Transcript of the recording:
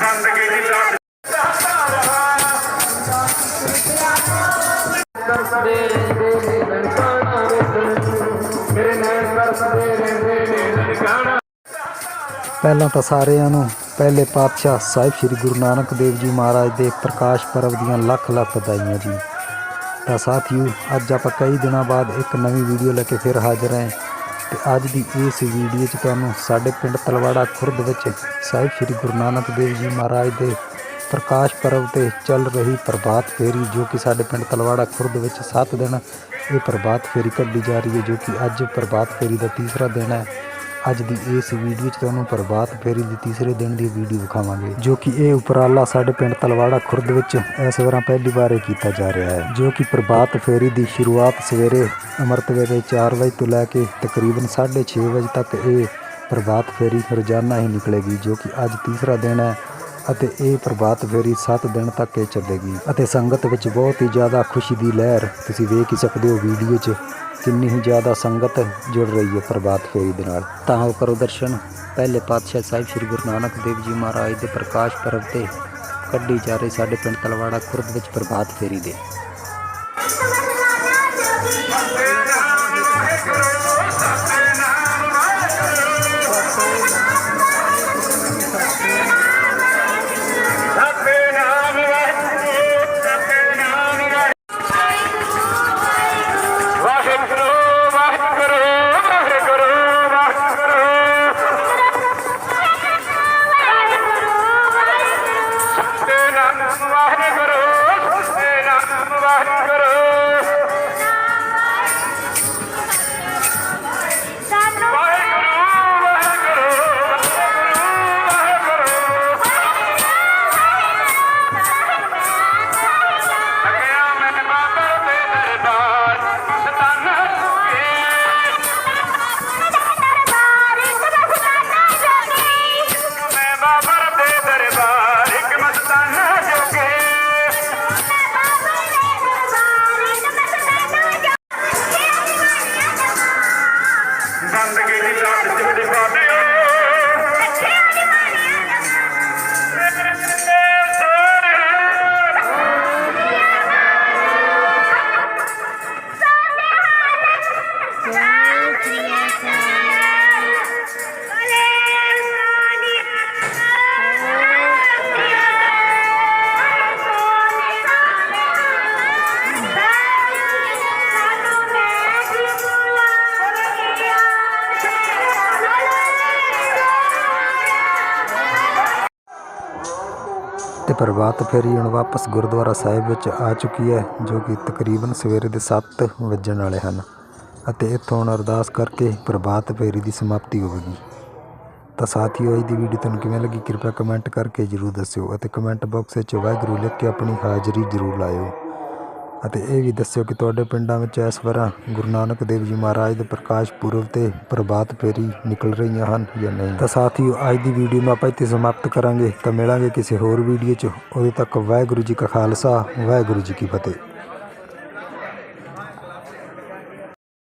ਬੰਦਗੀ ਦੀ ਦਾਤ ਪਹਿਲਾਂ ਤਾਂ ਸਾਰਿਆਂ ਨੂੰ ਪਹਿਲੇ ਪਾਤਸ਼ਾਹ ਸਾਹਿਬ ਸ੍ਰੀ ਗੁਰੂ ਨਾਨਕ ਦੇਵ ਜੀ ਮਹਾਰਾਜ ਦੇ ਪ੍ਰਕਾਸ਼ ਪਰਬ ਦੀਆਂ ਲੱਖ ਲੱਖ ਵਧਾਈਆਂ ਜੀ। ਤਾਂ ਸਾਥੀਓ, ਅੱਜ ਆਪਾਂ ਕਈ ਦਿਨਾਂ ਬਾਅਦ ਇੱਕ ਨਵੀਂ ਵੀਡੀਓ ਲੈ ਕੇ ਫਿਰ ਹਾਜ਼ਰ ਹਾਂ। ਤੇ ਅੱਜ ਦੀ ਇਸ ਵੀਡੀਓ 'ਚ ਤੁਹਾਨੂੰ ਸਾਡੇ ਪਿੰਡ ਤਲਵਾੜਾ ਖੁਰਦ ਵਿੱਚ ਸਾਹਿਬ ਸ੍ਰੀ ਗੁਰੂ ਨਾਨਕ ਦੇਵ ਜੀ ਮਹਾਰਾਜ ਦੇ ਪ੍ਰਕਾਸ਼ ਪਰਵ ਤੇ ਚੱਲ ਰਹੀ ਪ੍ਰਭਾਤ ਫੇਰੀ, ਜੋ ਕਿ ਸਾਡੇ ਪਿੰਡ ਤਲਵਾੜਾ ਖੁਰਦ ਵਿੱਚ 7 ਦਿਨ ਇਹ ਪ੍ਰਭਾਤ ਫੇਰੀ ਕੱਢੀ ਜਾ ਰਹੀ ਹੈ, ਜੋ ਕਿ ਅੱਜ ਪ੍ਰਭਾਤ ਫੇਰੀ ਦਾ ਤੀਸਰਾ ਦਿਨ ਹੈ। ਅੱਜ ਦੀ ਇਸ ਵੀਡੀਓ 'ਚ ਤੁਹਾਨੂੰ ਪ੍ਰਭਾਤ ਫੇਰੀ ਦੀ ਤੀਸਰੇ ਦਿਨ ਦੀ ਵੀਡੀਓ ਵਿਖਾਵਾਂਗੇ, ਜੋ ਕਿ ਇਹ ਉਪਰਾਲਾ ਸਾਡੇ ਪਿੰਡ ਤਲਵਾੜਾ ਖੁਰਦ ਵਿੱਚ ਇਸ ਵਾਰਾਂ ਪਹਿਲੀ ਵਾਰ ਇਹ ਕੀਤਾ ਜਾ ਰਿਹਾ ਹੈ, ਜੋ ਕਿ ਪ੍ਰਭਾਤ ਫੇਰੀ ਦੀ ਸ਼ੁਰੂਆਤ ਸਵੇਰੇ ਅੰਮ੍ਰਿਤ ਵੇਲੇ 4 ਵਜੇ ਤੋਂ ਲੈ ਕੇ ਤਕਰੀਬਨ 6:30 ਵਜੇ ਤੱਕ ਇਹ ਪ੍ਰਭਾਤ ਫੇਰੀ ਰੋਜ਼ਾਨਾ ਹੀ ਨਿਕਲੇਗੀ, ਜੋ ਕਿ ਅੱਜ ਤੀਸਰਾ ਦਿਨ ਹੈ ਅਤੇ ਇਹ ਪ੍ਰਭਾਤ ਫੇਰੀ 7 ਦਿਨ ਤੱਕ ਇਹ ਚੱਲੇਗੀ। ਅਤੇ ਸੰਗਤ ਵਿੱਚ ਬਹੁਤ ਹੀ ਜ਼ਿਆਦਾ ਖੁਸ਼ੀ ਦੀ ਲਹਿਰ ਤੁਸੀਂ ਵੇਖ ਹੀ ਸਕਦੇ ਹੋ ਵੀਡੀਓ 'ਚ। ਕਿੰਨੀ ਹੀ ਜ਼ਿਆਦਾ ਸੰਗਤ ਜੁੜ ਰਹੀ ਹੈ ਪ੍ਰਭਾਤ ਫੇਰੀ ਦੇ ਨਾਲ। ਤਾਂ ਉਹ ਕਰੋ ਦਰਸ਼ਨ। ਪਹਿਲੇ ਪਾਤਸ਼ਾਹ ਸਾਹਿਬ ਸ੍ਰੀ ਗੁਰੂ ਨਾਨਕ ਦੇਵ ਜੀ ਮਹਾਰਾਜ ਦੇ ਪ੍ਰਕਾਸ਼ ਪਰਬ ਤੇ ਕੱਢੀ ਜਾ ਰਹੀ ਸਾਡੇ ਪਿੰਡ ਤਲਵਾੜਾ ਖੁਰਦ ਵਿੱਚ ਪ੍ਰਭਾਤ ਫੇਰੀ ਦੇ। ਸਤਿਨਾਮ ਵਾਹਿਗੁਰੂ ਸਤਿਨਾਮ ਵਾਹਿਗੁਰੂ ਵਾਹਿਗੁਰੂ। ਤੇ ਪ੍ਰਭਾਤ ਫੇਰੀ ਹੁਣ ਵਾਪਸ ਗੁਰਦੁਆਰਾ ਸਾਹਿਬ ਵਿੱਚ ਆ ਚੁੱਕੀ ਹੈ, ਜੋ ਕਿ ਤਕਰੀਬਨ ਸਵੇਰੇ ਦੇ 7 ਵੱਜਣ ਵਾਲੇ ਹਨ। ਅਤੇ ਇੱਥੋਂ ਹੁਣ ਅਰਦਾਸ ਕਰਕੇ ਪ੍ਰਭਾਤ ਫੇਰੀ ਦੀ ਸਮਾਪਤੀ ਹੋਵੇਗੀ ਤਾਂ ਸਾਥੀਓ ਅੱਜ ਦੀ ਵੀਡੀਓ ਤੁਹਾਨੂੰ ਕਿਵੇਂ ਲੱਗੀ? ਕਿਰਪਾ ਕਮੈਂਟ ਕਰਕੇ ਜਰੂਰ ਦੱਸਿਓ ਅਤੇ ਕਮੈਂਟ ਬਾਕਸ ਵਿੱਚ ਵਾਹਿਗੁਰੂ ਲਿਖ ਕੇ ਆਪਣੀ ਹਾਜ਼ਰੀ ਜਰੂਰ ਲਾਇਓ। ਅਤੇ ਇਹ ਵੀ ਦੱਸਿਓ ਕਿ ਤੁਹਾਡੇ ਪਿੰਡਾਂ ਵਿੱਚ ਇਸ ਵਾਰ ਗੁਰੂ ਨਾਨਕ ਦੇਵ ਜੀ ਮਹਾਰਾਜ ਦੇ ਪ੍ਰਕਾਸ਼ ਪੁਰਬ ਤੇ ਪ੍ਰਭਾਤ ਫੇਰੀ ਨਿਕਲ ਰਹੀਆਂ ਹਨ ਜਾਂ ਨਹੀਂ? ਤਾਂ ਸਾਥੀਓ, ਅੱਜ ਦੀ ਵੀਡੀਓ ਨੂੰ ਆਪਾਂ ਇੱਥੇ ਸਮਾਪਤ ਕਰਾਂਗੇ। ਤਾਂ ਮਿਲਾਂਗੇ ਕਿਸੇ ਹੋਰ ਵੀਡੀਓ 'ਚ। ਉਦੋਂ ਤੱਕ ਵਾਹਿਗੁਰੂ ਜੀ ਕਾ ਖਾਲਸਾ, ਵਾਹਿਗੁਰੂ ਜੀ ਕੀ ਫਤਿਹ।